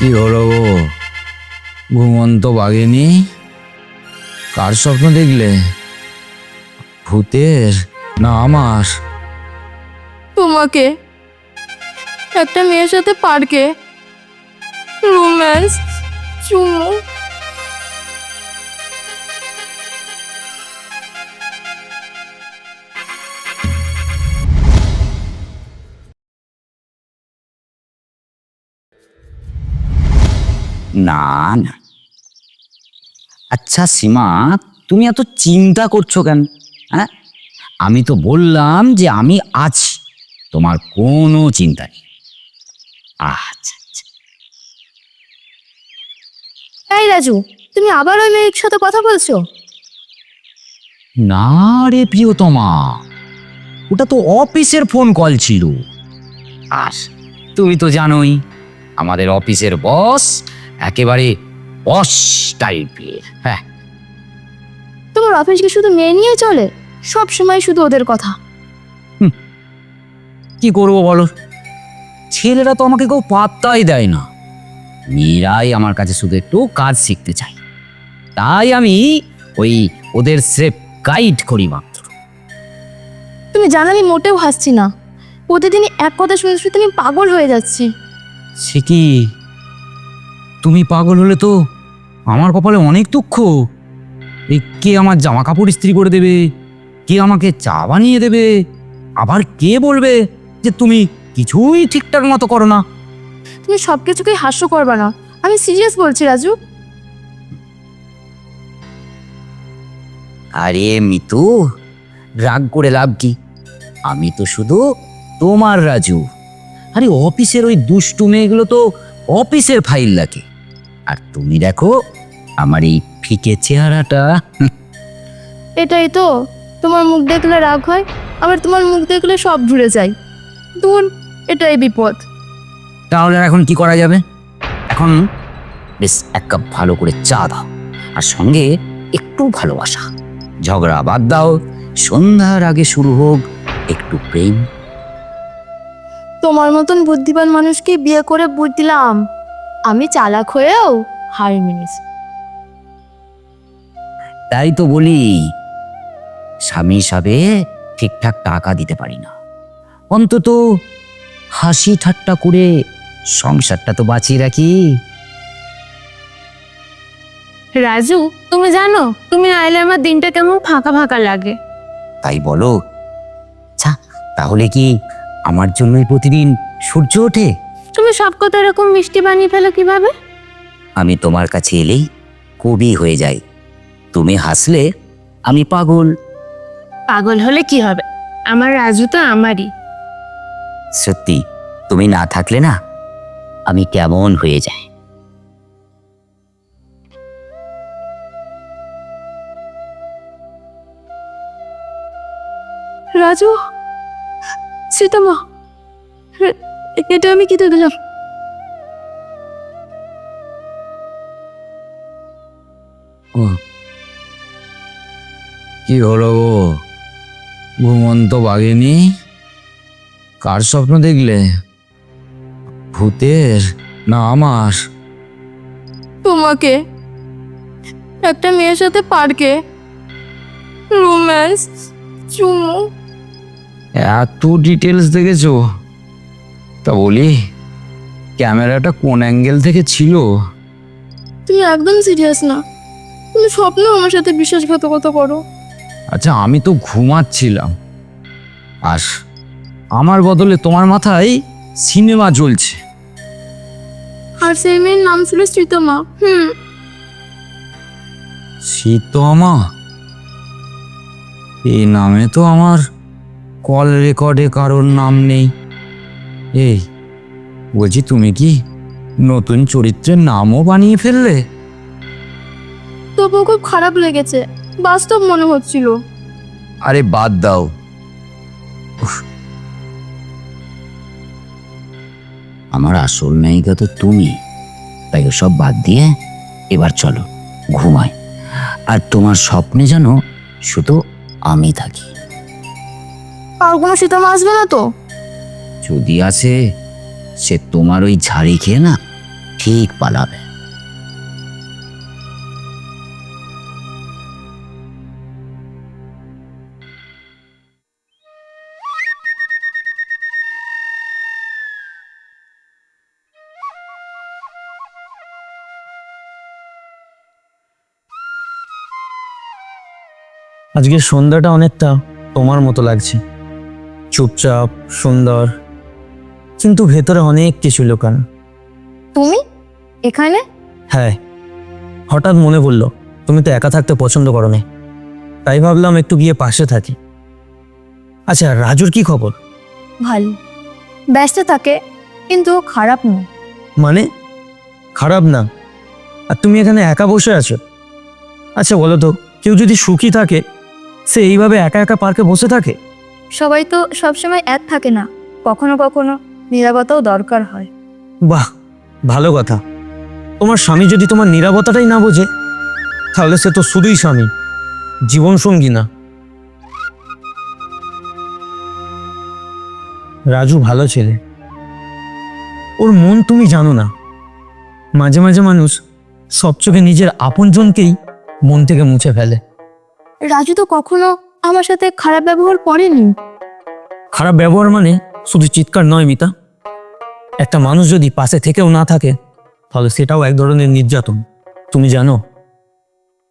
কি হলো গো? ঘুমন্ত বাঘিনী, কার স্বপ্ন দেখলে? ভূতের না আমার? তোমাকে? একটা মেয়ের সাথে পার্কে? রোম্যান্স? চুমু? না না। আচ্ছা সীমা তুমি এত চিন্তা করছ কেন? হ্যাঁ? আমি তো বললাম যে আমি আছি তোমার কোনো চিন্তা নেই। আচ্ছা আচ্ছা। এই রাজু তুমি আবার ওই মেয়ের সাথে কথা বলছো? না রে প্রিয়তমা ওটা তো অফিসের ফোন কল ছিল। আর তুমি তো জানোই আমাদের অফিসের বস একেবারে বস টাইপের হ্যাঁ। তোমার অফিস কি শুধু মেয়ে নিয়ে চলে? সব সময় শুধু ওদের কথা। কি করব বলো? ছেলেরা তো আমাকে কেউ পাত্তাই দেয় না। মেয়েরাই আমার কাছে শুধু একটু কাজ শিখতে চায়। তাই আমি ওই ওদের স্রেফ গাইড করি মাত্র। তুমি জানো আমি মোটেও হাসছি না। প্রতিদিনই এক কথা শুনে শুনে তুমি পাগল হয়ে যাচ্ছি। সে কি? তুমি পাগল হলে তো আমার কপালে অনেক দুঃখ। এই কে আমার জামা কাপড় ইস্ত্রি করে দেবে? কে আমাকে চা বানিয়ে দেবে? আবার কে বলবে যে তুমি কিছুই ঠিকঠাক মতো করো না? তুমি সব কিছুকেই হাস্য করবে না। আমি সিরিয়াস বলছি রাজু। আরে মিতু রাগ করে লাভ কি? আমি তো শুধু তোমার রাজু। আরে অফিসের ওই দুষ্টু মেয়েগুলো তো অফিসের ফাইল লাগে। আর তুমি দেখো আমার এই ফিকে চেহারাটা। এটাই তো তোমার মুখ দেখলে রাগ হয় আবার তোমার মুখ দেখলে সব ভুলে যায়। দূর এটাই বিপদ। তাহলে এখন কি করা যাবে? এখন বেশ এক কাপ ভালো করে চা দাও আর সঙ্গে একটু ভালোবাসা। ঝগড়া বাদ দাও সন্ধ্যার আগে শুরু হোক একটু প্রেম। তোমার মতন বুদ্ধিমান মানুষকে বিয়ে করে বুঝলাম আমি চালাক হয়েও হার মেনেছি। তাই তো বলি স্বামী হিসাবে ঠিকঠাক টাকা দিতে পারি না। অন্তত হাসি ঠাট্টা করে সংসারটা তো বাঁচিয়ে রাখি। রাজু তুমি জানো তুমি এলে আমার দিনটা কেমন ফাঁকা ফাঁকা লাগে। তাই বলো। আচ্ছা তাহলে কি আমার জন্যই প্রতিদিন সূর্য ওঠে? তুমি সব কথা এরকম মিষ্টি বানিয়ে ফেলো কীভাবে? আমি তোমার কাছে এলেই কবি হয়ে যাই। তুমি হাসলে আমি পাগল। পাগল হলে কি হবে? আমার রাজু তো আমারই। সত্যি তুমি না থাকলে না আমি কেমন হয়ে যাই। রাজু সীতামা এটা আমি কি কি হলো গো? ঘুমন্ত বাগেনি কার স্বপ্ন দেখলে? ভূতের না আমার? তোমাকে? একটা মেয়ের সাথে পার্কে? রোম্যান্স? চুমু? এত ডিটেলস দেখেছ? তা বলি ক্যামেরাটা কোন অ্যাঙ্গেল থেকে ছিল? তুমি একদম সিরিয়াস না। তুমি স্বপ্ন আমার সাথে বিশ্বাসঘাতকতা করো। আচ্ছা আমি তো ঘুমাচ্ছিলাম। আর আমার বদলে তোমার মাথায় সিনেমা চলছে আর সেই মেয়ের নাম ছিল শ্রীতমা হুম। শীতমা এই নামে তো আমার কল রেকর্ডে কারোর নাম নেই। এই বলছি তুমি কি নতুন চরিত্রের নামও বানিয়ে ফেললে? তবুও খুব খারাপ লেগেছে বাস্তব মনে হচ্ছিল। আরে বাদ দাও। উফ, আমার আসল নায়িকা তো তুমি। তাই সব বাদ দিয়ে এবার চলো ঘুমাই। আর তোমার স্বপ্নে যেন শুধু আমি থাকি। আর কোনো সীতামা আসবে না তো? যদি আসে সে তোমার ওই ঝাড়ি খেয়ে না ঠিক পালাবে। আজকের সন্ধ্যাটা অনেকটা তোমার মতো লাগছে। চুপচাপ, সুন্দর কিন্তু ভেতরে অনেক কিছু লোকান। তুমি? এখানে? হ্যাঁ। হঠাৎ মনে পড়ল তুমি তো একা থাকতে পছন্দ করো না তাই ভাবলাম একটু গিয়ে পাশে থাকি। আচ্ছা রাজুর কি খবর? ভালো। ব্যস্ত থাকে কিন্তু খারাপ নয়। মানে? খারাপ না। আর তুমি এখানে একা বসে আছো? আচ্ছা বলো তো কেউ যদি সুখী থাকে সে এইভাবে একা একা পার্কে বসে থাকে? সবাই তো সবসময় এক থাকে না কখনো কখনো। নিরাপত্তাও দরকার হয়। বাহ ভালো কথা। তোমার স্বামী যদি তোমার নিরাপত্তাটাই না বোঝে তাহলে সে তো শুধুই স্বামী জীবন সঙ্গী না। রাজু ভালো ছেলে। ওর মন তুমি জানো না। মাঝে মাঝে মানুষ সব চোখে নিজের আপনজনকেই মন থেকে মুছে ফেলে। রাজু তো কখনো আমার সাথে খারাপ ব্যবহার করেনি। খারাপ ব্যবহার মানে শুধু চিৎকার নয় মিতা। একটা মানুষ যদি পাশে থেকেও না থাকে তাহলে সেটাও এক ধরনের নির্যাতন। তুমি জানো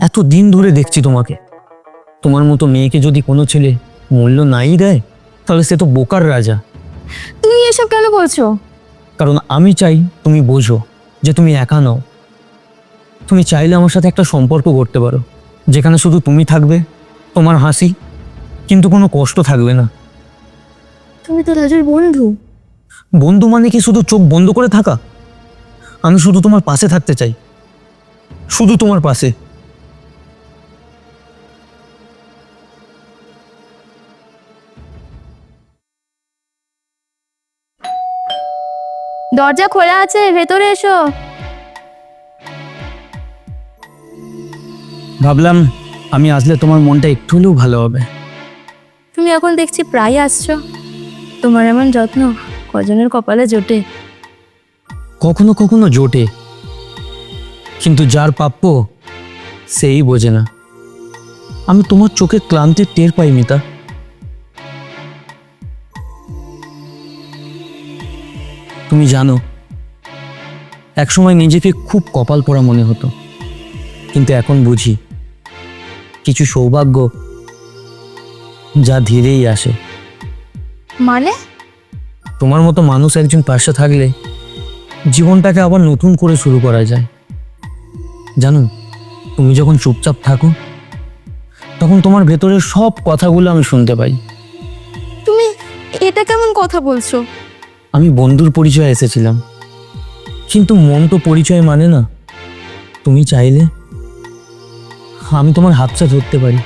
এত দিন ধরে দেখছি তোমাকে। তোমার মতো মেয়েকে যদি কোনো ছেলে মূল্য নাই দেয় তাহলে সে তো বোকার রাজা। তুমি এসব কেন বলছো? কারণ আমি চাই তুমি বোঝো যে তুমি একা নও। তুমি চাইলে আমার সাথে একটা সম্পর্ক করতে পারো যেখানে শুধু তুমি থাকবে তোমার হাসি কিন্তু কোনো কষ্ট থাকবে না। তুমি তো রাজুর বন্ধু। বন্ধু মানে কি শুধু চোখ বন্ধ করে থাকা? আমি শুধু তোমার পাশে থাকতে চাই। শুধু তোমার পাশে। দরজা খোলা আছে ভেতরে এসো। ভাবলাম আমি আসলে তোমার মনটা একটু হলেও ভালো হবে। তুমি এখন দেখছি প্রায় আসছো। তোমার এমন যত্ন। কজনের কপালে জোটে। কখনো কখনো জোটে। কিন্তু যার প্রাপ্য সেই বোঝে না। আমি তোমার চোখে ক্লান্তির টের পাই মিতা। তুমি জানো একসময় নিজেকে খুব কপাল পড়া মনে হতো। কিন্তু এখন বুঝি কিছু সৌভাগ্য যা ধীরেই আসে। মানে? তোমার মতো মানুষ একজন পাশে থাকলে জীবনটাকে আবার নতুন করে শুরু করা যায়। জানো তুমি যখন চুপচাপ থাকো তখন তোমার ভেতরের সব কথাগুলো আমি শুনতে পাই। তুমি এটা কেমন কথা বলছো? আমি বন্ধুর পরিচয়ে এসেছিলাম। কিন্তু মন তো পরিচয় মানে না। তুমি চাইলে আমি তোমার হাতটা ধরতে পারি।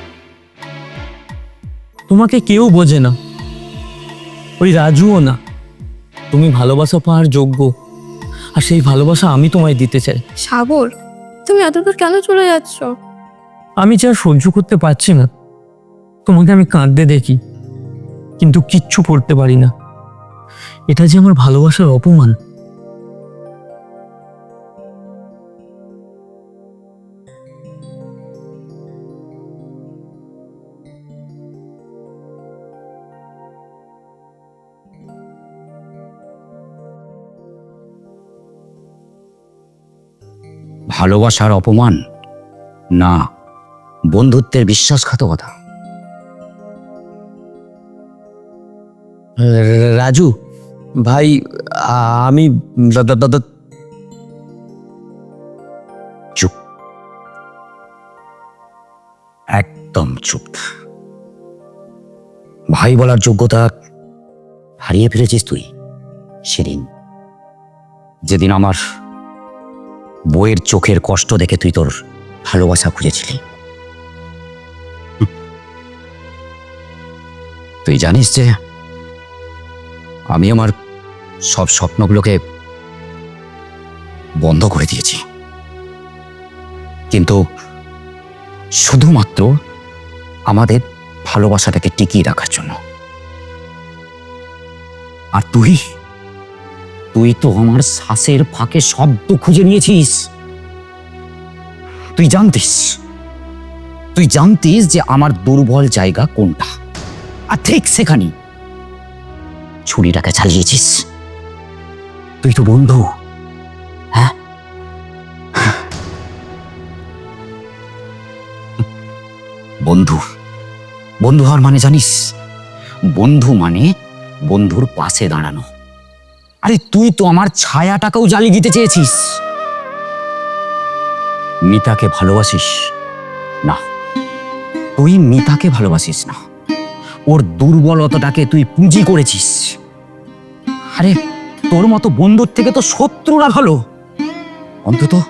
তোমাকে কেউ বোঝে না। ওই রাজুও না। তুমি ভালোবাসা পাওয়ার যোগ্য। আর সেই ভালোবাসা আমি তোমায় দিতে চাই। সাগর তুমি এতদূর কেন চলে যাচ্ছ? আমি যা সহ্য করতে পারছি না। তোমাকে আমি কাঁদতে দেখি কিন্তু কিচ্ছু করতে পারি না। এটা যে আমার ভালোবাসার অপমান। ভালোবাসার অপমান? না বন্ধুত্বের বিশ্বাসঘাতকতা। রাজু ভাই আমি চুপ। একদম চুপ। ভাই বলার যোগ্যতা হারিয়ে ফেলেছিস তুই সেদিন। যেদিন আমার বইয়ের চোখের কষ্ট দেখে তুই তোর ভালোবাসা খুঁজেছিলি। তুই জানিস যে আমি আমার সব স্বপ্নগুলোকে বন্ধ করে দিয়েছি। কিন্তু শুধুমাত্র আমাদের ভালোবাসাটাকে টিকিয়ে রাখার জন্য। আর তুই তুই তো আমার শ্বাসের ফাঁকে শব্দ খুঁজে নিয়েছিস। তুই জানতিস তুই জানতিস যে আমার দুর্বল জায়গা কোনটা। আর ঠিক সেখানে ছুরিটাকে চালিয়েছিস তুই তো বন্ধু। হ্যাঁ? বন্ধু। বন্ধু হওয়ার মানে জানিস? বন্ধু মানে বন্ধুর পাশে দাঁড়ানো। আরে তুই তো আমার ছায়াটাকেও জ্বালিয়ে দিতে চেয়েছিস। মিতাকে ভালোবাসিস? না। তুই মিতাকে ভালোবাসিস না। ওর দুর্বলতাটাকে তুই পুঁজি করেছিস। আরে, তোর মতো বন্ধুর থেকে তো শত্রুরা ভালো। অন্তত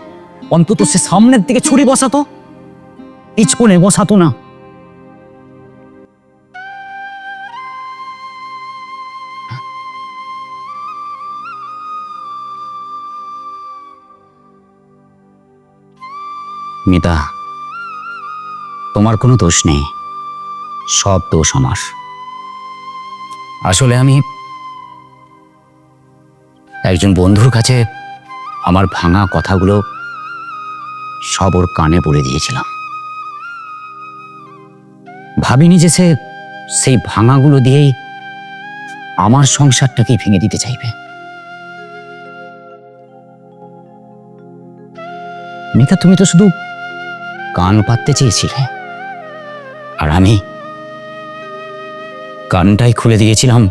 অন্তত সে সামনের দিকে ছুরি বসাতো। পিছনে বসাতো না। মিতা, তোমার কোনো দোষ নেই। সব দোষ আমার। আসলে আমি একজন বন্ধুর কাছে আমার ভাঙা কথাগুলো সব ওর কানে বলে দিয়েছিলাম। ভাবিনি যে সে সেই ভাঙাগুলো দিয়েই আমার সংসারটাকেই ভেঙে দিতে চাইবে। মিতা, তুমি তো শুধু কান পাততে চেয়েছিলে। আর আমি কানটাই খুলে দিয়েছিলাম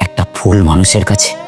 একটা ফুল মানুষের কাছে।